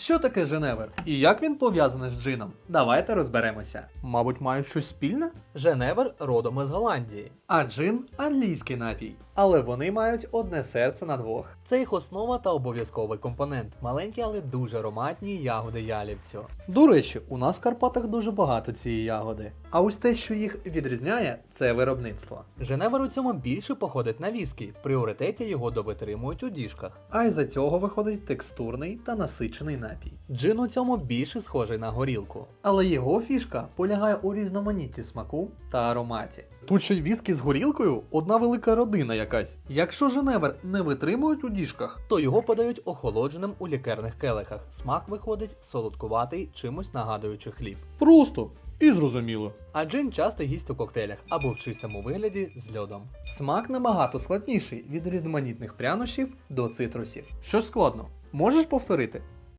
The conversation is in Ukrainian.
Що таке Женевер? І як він пов'язаний з джином? Давайте розберемося. Мабуть, мають щось спільне? Женевер родом із Голландії. А джин англійський напій. Але вони мають одне серце на двох. Це їх основа та обов'язковий компонент. Маленькі, але дуже ароматні ягоди ялівцю. До речі, у нас в Карпатах дуже багато цієї ягоди. А ось те, що їх відрізняє, це виробництво. Женевер у цьому більше походить на віскі. В пріоритеті його довитримують у діжках. А із-за цього виходить текстурний та насичений напій. Джин у цьому більше схожий на горілку. Але його фішка полягає у різноманітті смаку та ароматі. Тут ще й віскі з горілкою одна велика родина якась. Якщо Женевер не витримують у діжках, То його подають охолодженим у лікерних келихах. Смак виходить солодкуватий, чимось нагадуючи хліб. просто і зрозуміло. А джин часто гість у коктейлях або в чистому вигляді з льодом. Смак набагато складніший від різноманітних прянощів до цитрусів. Що ж складно? Можеш повторити?